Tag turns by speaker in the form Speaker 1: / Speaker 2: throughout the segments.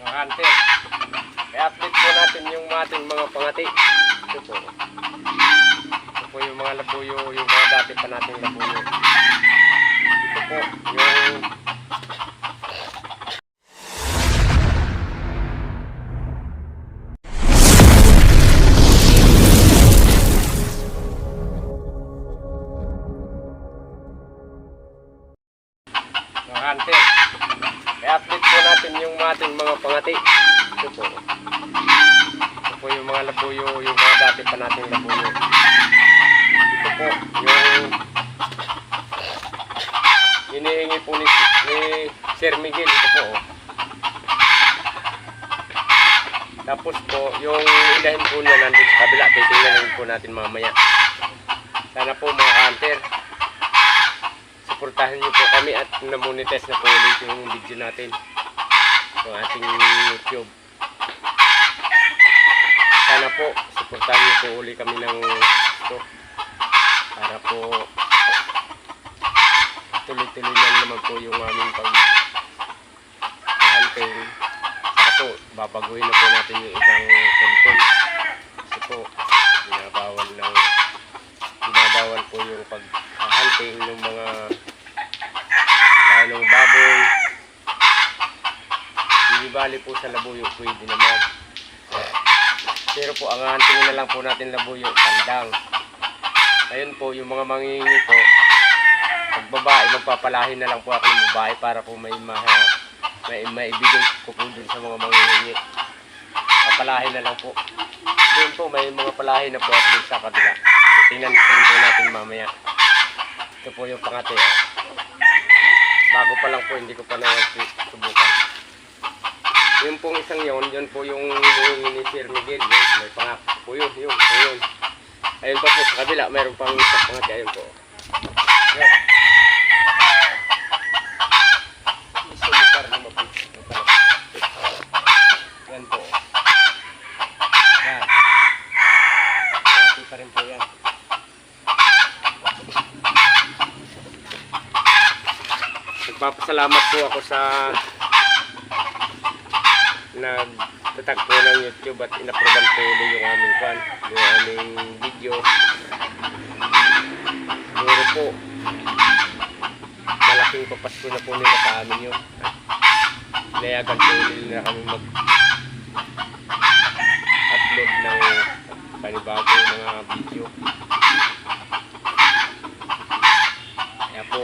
Speaker 1: mga hunter. I-update po natin yung ating mga pangati. Ito po. Ito po yung mga labuyo, yung mga dati pa nating labuyo. Ito po, yung ating mga pangati. Ito po. Ito po yung mga labuyo, yung mga dati pa nating labuyo. Ito po, yung hinihingi po ni, ni Sir Miguel. Ito po. oh. Tapos po, yung ilahin po niya nandun sa kabila. Titingnan po natin mamaya. Sana po mga hunter, suportahan niyo po kami at na-monetize na po ulit yung video natin sa ating YouTube. Sana po, suportahan niyo po ulit kami ng gusto para po tuloy-tuloy lang naman po yung aming pag hunting. Saka po, babaguhin na po natin yung ibang content. Kasi po, binabawal ng binabawal po yung pag-hunting ng mga anong baboy. Bali po sa labuyo, pwede naman. Pero po, ang hunting na lang po natin labuyo, tandang. Ayun po, yung mga mangingi po, pag babae, magpapalahin na lang po ako ng babae para po may ma may maibigay ko po dun sa mga mangingi. Papalahin na lang po. Doon po, may mga palahin na po ako dun sa kabila. So, tingnan po natin mamaya. Ito po yung pangate. oh. Bago pa lang po, hindi ko pa na subukan. Yung pong isang yon, yun po yung hinihingi ni Sir Miguel. Yun, may pangako po yun, yun, yun. Ayun pa po sa kabila, mayroon pang isang pangate. Ayun po. Mapit. Yan po. Yan. Pangate pa po ako sa nagtatag po ng YouTube at inaproban po ulit yung aming fan, yung aming video. Siguro po, malaking papasko na po nila sa amin yun. Nayagan po nila kami mag upload ng panibago mga video. Kaya po,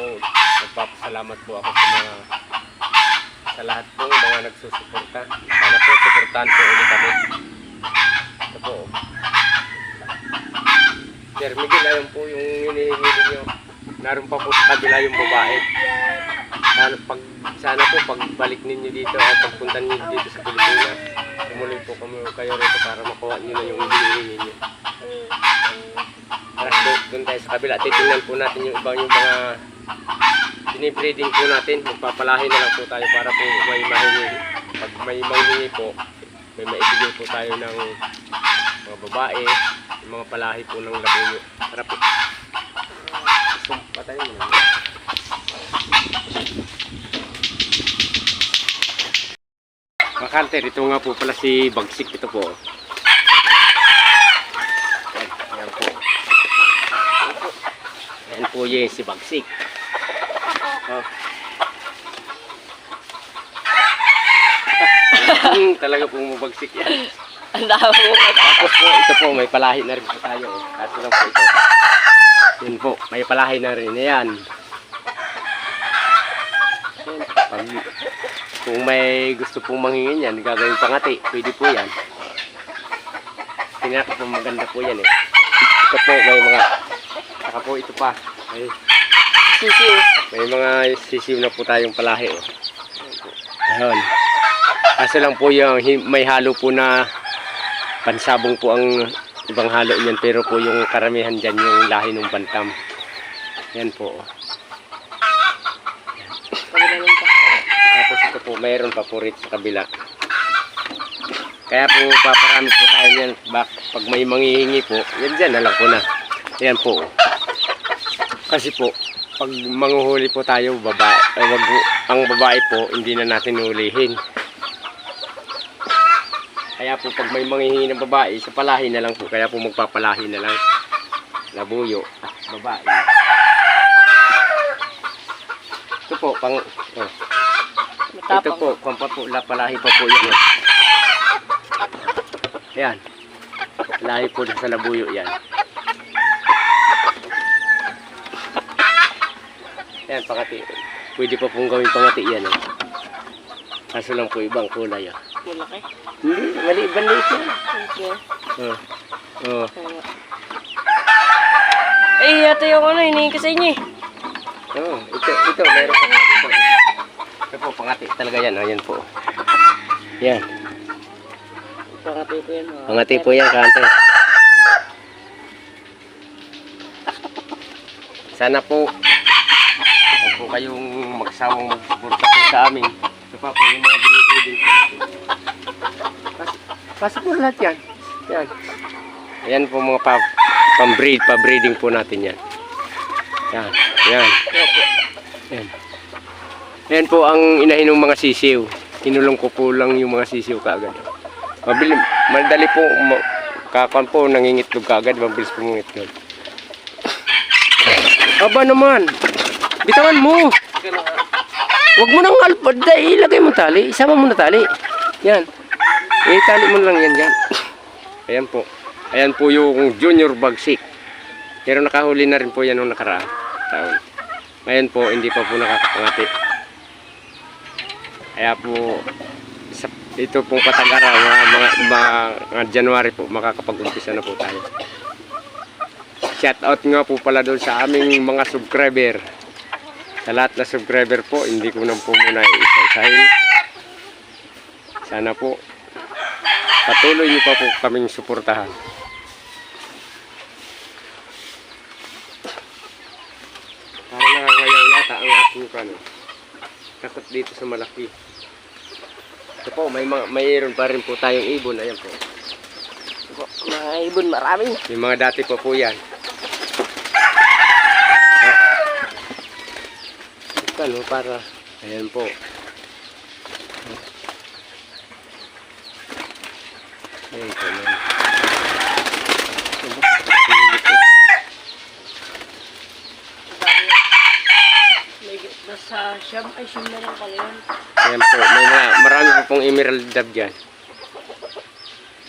Speaker 1: nagpapasalamat po ako sa mga sa lahat po mga nagsusuporta. Sana po, suportahan po ulit kami. Ito po. Sir Miguel, ayun po yung hinihingi ninyo. Naroon pa po sa kabila yung babae. Sana, pag, sana po pagbalik ninyo dito at pagpunta ninyo dito sa Pilipinas, tumuloy po kami kayo rito para makuha nyo na yung hinihingi ninyo. Para po, doon tayo sa kabila, titingnan po natin yung ibang yung mga binibreeding po natin. Magpapalahin na lang po tayo para po may mahingi. Pag may mahingi po, may maibigay po tayo ng mga babae, mga palahi po ng labuyo. Para po. Sumpa tayo mo. Mga kanter, ito nga po pala si Bagsik. Ito po. Ayan, po. Ayan po yung si Bagsik. Oh. Hmm, talaga pong mabagsik yan.
Speaker 2: Ang dami mo.
Speaker 1: Tapos po, ito po, may palahi na rin po tayo. Kaso lang po ito. Yun po, may palahi na rin. Ayan. Yan, Pag, kung may gusto pong mangingin yan, gagawin pangati, pwede po yan. Tingnan ko po maganda po yan eh. Ito po, may mga, saka po ito pa. May,
Speaker 2: Sisiw.
Speaker 1: May mga sisiw na po tayong palahi. Oh. Ayun. Kaso lang po yung may halo po na pansabong po ang ibang halo niyan pero po yung karamihan dyan yung lahi ng bantam. Yan po.
Speaker 2: Pa.
Speaker 1: Tapos ito po mayroon pa po rito sa kabila. Kaya po paparami po tayo niyan bak pag may manghihingi po, yan dyan na lang po na. Yan po. Kasi po, pag manguhuli po tayo, babae, eh, wag, ang babae po, hindi na natin hulihin. Kaya po pag may manghihingi ng babae, sa palahi na lang po. Kaya po magpapalahi na lang. Labuyo at babae. Ito po, pang... Oh. Ito po, kung pa po, lapalahi pa po yan. eh. Yan. Lahi po sa labuyo yan. Yan, pangati. Pwede pa pong gawin pangati yan. Eh. Kaso lang po ibang kulay. Ah.
Speaker 2: Malaki.
Speaker 1: Hindi, mali, maliit yan.
Speaker 2: Okay.
Speaker 1: Oh. Oh.
Speaker 2: Kaya. Eh, ito yung ano, hinihingi ko sa inyo eh.
Speaker 1: Oh, ito, ito, meron pa ito. Ito po, pangati talaga yan. Ayan po. Yan.
Speaker 2: Pangati ko yan. oh.
Speaker 1: Pangati po yan, kante. Sana po, po kayong magsawang magsuporta po sa amin. Ito pa po yung mga binibigay po. Pas- Pasok po lahat yan. Yan. Yan po mga pa, pang-breed, pa-breeding po natin yan. Yan. Yan. Yan. Yan po ang inahin ng mga sisiw. Kinulong ko po lang yung mga sisiw kaagad. Mabili, madali po, ma, kakan po, nangingitlog kaagad, mabilis po mangitlog. Aba naman, bitawan mo. Huwag mo nang alpad, ilagay mo tali, isama mo na tali. Yan. Eh, tali mo lang yan dyan. Ayan po. Ayan po yung junior bagsik. Pero nakahuli na rin po yan nung nakaraang taon. Ngayon po, hindi pa po nakakapangati. Kaya po, sa, ito pong patag-araw, mga, mga, mga, mga January po, makakapag-umpisa na po tayo. Shout out nga po pala doon sa aming mga subscriber. Sa lahat na subscriber po, hindi ko na po muna isa-isahin. Sana po, patuloy niyo pa po kaming suportahan. Parang nangangayaw yata ang aking kano. Takot dito sa malaki. Ito po, may mayroon pa rin po tayong ibon. Ayan po.
Speaker 2: Mga ibon, marami.
Speaker 1: Yung mga dati pa po yan. Ano, para, ayan po. Ayan po,
Speaker 2: nasa siyam, ay siyam na lang pala yun.
Speaker 1: Ayan po, may mga, marami po pong emerald dab dyan.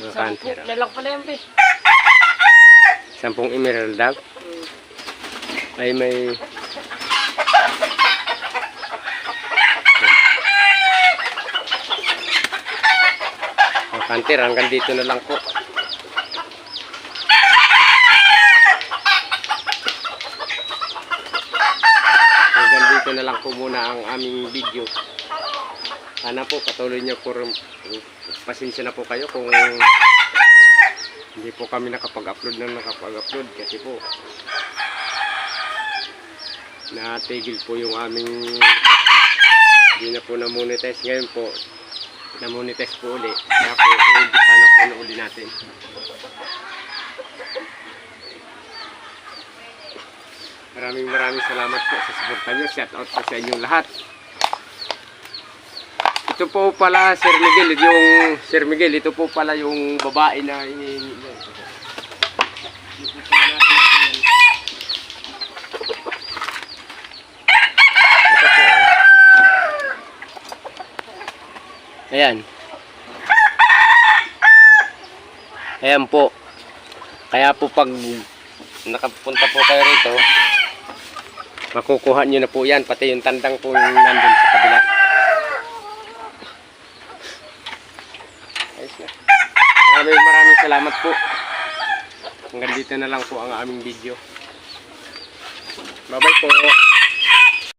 Speaker 1: Mga kantera.
Speaker 2: na lang pala yun, be.
Speaker 1: Sampung emerald dab.
Speaker 2: Hmm.
Speaker 1: Ay may... Kanter, hanggang dito na lang po. Hanggang dito na lang po muna ang aming video. Sana po patuloy niyo po pasensya na po kayo kung hindi po kami nakapag-upload na nakapag-upload kasi po natigil po yung aming hindi na po na-monetize ngayon po na-monetize po uli. Kaya po uumpisahan na po na uli natin. Maraming maraming salamat po sa suporta nyo shout out po sa inyong lahat. Ito po pala Sir Miguel yung Sir Miguel ito po pala yung babae na hinihingi niya Ito po. Ito po pala natin yan. Ito po. oh. Ayan. Ayan po. Kaya po pag nakapunta po kayo rito, makukuha nyo na po yan. Pati yung tandang po yung nandun sa kabila. Ayos. Maraming maraming salamat po. Hanggang dito na lang po ang aming video. Bye-bye po.